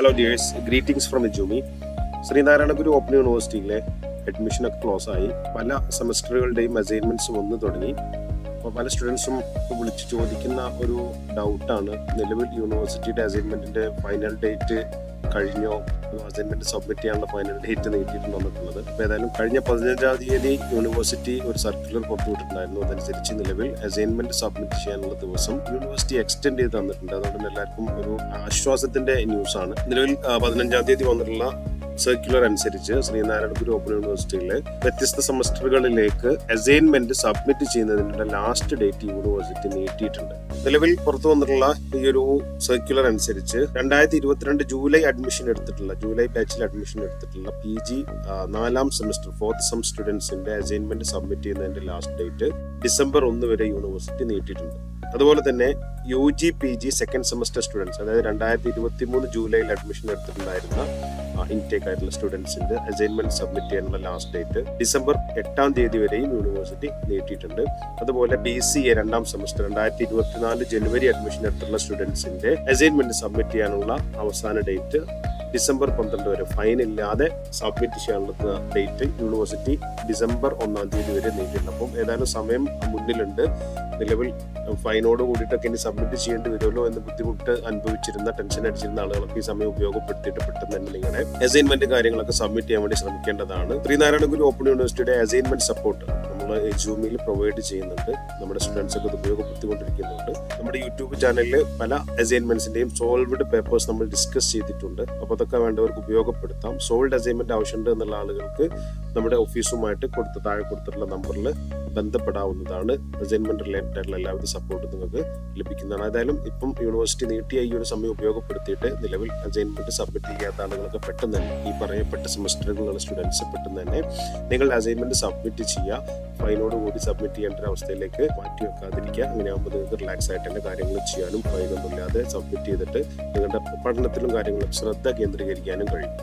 Hello dears greetings from ജൂമി Sreenarayanaguru open യൂണിവേഴ്സിറ്റിയിലെ അഡ്മിഷനൊക്കെ ക്ലോസ് ആയി. പല സെമസ്റ്ററുകളുടെയും അസൈൻമെന്റ്സ് വന്നു തുടങ്ങി. അപ്പോൾ പല സ്റ്റുഡൻസും വിളിച്ച് ചോദിക്കുന്ന ഒരു ഡൗട്ടാണ് നിലവിൽ യൂണിവേഴ്സിറ്റിയുടെ അസൈൻമെന്റിന്റെ ഫൈനൽ ഡേറ്റ് കഴിഞ്ഞോ? അസൈൻമെന്റ് സബ്മിറ്റ് ചെയ്യാനുള്ള ഫൈനൽ ഡേറ്റ് നീട്ടിയിട്ടുണ്ടെന്നുള്ളത് അപ്പോൾ ഏതായാലും കഴിഞ്ഞ പതിനഞ്ചാം തീയതി യൂണിവേഴ്സിറ്റി ഒരു സർക്കുലർ പുറത്തുവിട്ടിട്ടുണ്ടായിരുന്നു അതനുസരിച്ച് നിലവിൽ അസൈൻമെന്റ് സബ്മിറ്റ് ചെയ്യാനുള്ള ദിവസം യൂണിവേഴ്സിറ്റി എക്സ്റ്റെൻഡ് ചെയ്ത് തന്നിട്ടുണ്ട്. അതുകൊണ്ട് എല്ലാവർക്കും ഒരു ആശ്വാസത്തിന്റെ ന്യൂസ് ആണ്. നിലവിൽ പതിനഞ്ചാം തീയതി വന്നിട്ടുള്ള സർക്കുലർ അനുസരിച്ച് ശ്രീനാരായണ ഗുരു ഓപ്പൺ യൂണിവേഴ്സിറ്റിയിലെ വ്യത്യസ്ത സെമസ്റ്ററുകളിലേക്ക് അസൈൻമെന്റ് സബ്മിറ്റ് ചെയ്യുന്നതിനുള്ള ലാസ്റ്റ് ഡേറ്റ് യൂണിവേഴ്സിറ്റി നീട്ടിയിട്ടുണ്ട്. നിലവിൽ പുറത്തു വന്നിട്ടുള്ള ഈ ഒരു സർക്കുലർ അനുസരിച്ച് രണ്ടായിരത്തി ഇരുപത്തിരണ്ട് ജൂലൈ അഡ്മിഷൻ എടുത്തിട്ടുള്ള ജൂലൈ ബാച്ചിൽ അഡ്മിഷൻ എടുത്തിട്ടുള്ള പി ജി നാലാം സെമസ്റ്റർ ഫോർത്ത് സെം സ്റ്റുഡൻസിന്റെ അസൈൻമെന്റ് സബ്മിറ്റ് ചെയ്യുന്നതിന്റെ ലാസ്റ്റ് ഡേറ്റ് ഡിസംബർ ഒന്ന് വരെ യൂണിവേഴ്സിറ്റി നീട്ടിയിട്ടുണ്ട്. അതുപോലെ തന്നെ U G P G second semester students അതായത് രണ്ടായിരത്തി ഇരുപത്തി മൂന്ന് ജൂലൈയിൽ അഡ്മിഷൻ എടുത്തിട്ടുണ്ടായിരുന്ന ഇൻടേക്ക് ആയിട്ടുള്ള സ്റ്റുഡൻസിന്റെ അസൈൻമെന്റ് സബ്മിറ്റ് ചെയ്യാനുള്ള ലാസ്റ്റ് ഡേറ്റ് ഡിസംബർ എട്ടാം തീയതി വരെയും യൂണിവേഴ്സിറ്റി നീട്ടിയിട്ടുണ്ട്. അതുപോലെ ബി സി എ രണ്ടാം സെമസ്റ്റർ രണ്ടായിരത്തി ഇരുപത്തിനാല് ജനുവരി അഡ്മിഷൻ എടുത്തുള്ള സ്റ്റുഡൻസിന്റെ അസൈൻമെന്റ് സബ്മിറ്റ് ചെയ്യാനുള്ള അവസാന ഡേറ്റ് ഡിസംബർ പന്ത്രണ്ട് വരെ ഫൈൻ ഇല്ലാതെ സബ്മിറ്റ് ചെയ്യാനുള്ള ഡേറ്റ് യൂണിവേഴ്സിറ്റി ഡിസംബർ ഒന്നാം തീയതി വരെ നീട്ടിയിട്ടുണ്ട്. അപ്പം ഏതായാലും സമയം മുന്നിലുണ്ട്. നിലവിൽ ഫൈനോട് കൂടിയിട്ടൊക്കെ ഇനി സബ്മിറ്റ് ചെയ്യേണ്ടി വരുമല്ലോ എന്ന് ബുദ്ധിമുട്ട് അനുഭവിച്ചിരുന്ന ടെൻഷൻ അടിച്ചിരുന്ന ആളുകളൊക്കെ ഈ സമയം ഉപയോഗപ്പെടുത്തിയിട്ട് പെട്ടെന്ന് തന്നെ നിങ്ങളുടെ അസൈൻമെന്റ് കാര്യങ്ങളൊക്കെ സബ്മിറ്റ് ചെയ്യാൻ വേണ്ടി ശ്രമിക്കേണ്ടതാണ്. ശ്രീനാരായണഗുരു ഓപ്പൺ യൂണിവേഴ്സിറ്റിയുടെ അസൈൻമെന്റ് സപ്പോർട്ട് നമ്മൾ ജൂമിൽ പ്രൊവൈഡ് ചെയ്യുന്നുണ്ട്. നമ്മുടെ സ്റ്റുഡൻസ് അത് ഉപയോഗപ്പെടുത്തിക്കൊണ്ടിരിക്കുന്നുണ്ട്. നമ്മുടെ യൂട്യൂബ് ചാനലിൽ പല അസൈൻമെന്റ്സിന്റെയും സോൾവ്ഡ് പേപ്പേഴ്സ് നമ്മൾ ഡിസ്കസ് ചെയ്തിട്ടുണ്ട്. അപ്പോൾ അതൊക്കെ വേണ്ടവർക്ക് ഉപയോഗപ്പെടുത്താം. സോൾഡ് അസൈൻമെന്റ് ആവശ്യമുണ്ട് എന്നുള്ള ആളുകൾക്ക് നമ്മുടെ ഓഫീസുമായിട്ട് കൊടുത്ത താഴെ കൊടുത്തിട്ടുള്ള നമ്പറിൽ ബന്ധപ്പെടാവുന്നതാണ്. അസൈൻമെന്റ് റിലേറ്റഡ് ആയിട്ടുള്ള എല്ലാവിധ സപ്പോർട്ട് നിങ്ങൾക്ക് ലഭിക്കുന്നതാണ്. ഏതായാലും ഇപ്പം യൂണിവേഴ്സിറ്റി നീട്ടിയ ഈ ഒരു സമയം ഉപയോഗപ്പെടുത്തിയിട്ട് നിലവിൽ അസൈൻമെന്റ് സബ്മിറ്റ് ചെയ്യാത്ത ആളുകളൊക്കെ പെട്ടെന്ന് തന്നെ ഈ പറയപ്പെട്ട സെമസ്റ്ററുകളുള്ള സ്റ്റുഡൻസ് പെട്ടെന്ന് തന്നെ നിങ്ങൾ അസൈൻമെന്റ് സബ്മിറ്റ് ചെയ്യുക. ഫൈനോട് കൂടി സബ്മിറ്റ് ചെയ്യേണ്ട ഒരു അവസ്ഥയിലേക്ക് മാറ്റി വെക്കാതിരിക്കുക അങ്ങനെ ആകുമ്പോൾ നിങ്ങൾക്ക് റിലാക്സ് ആയിട്ട് തന്നെ കാര്യങ്ങൾ ചെയ്യാനും ഫൈനൊന്നുമില്ലാതെ സബ്മിറ്റ് ചെയ്തിട്ട് നിങ്ങളുടെ പഠനത്തിലും കാര്യങ്ങളും ശ്രദ്ധ കേന്ദ്രീകരിക്കാനും കഴിയും.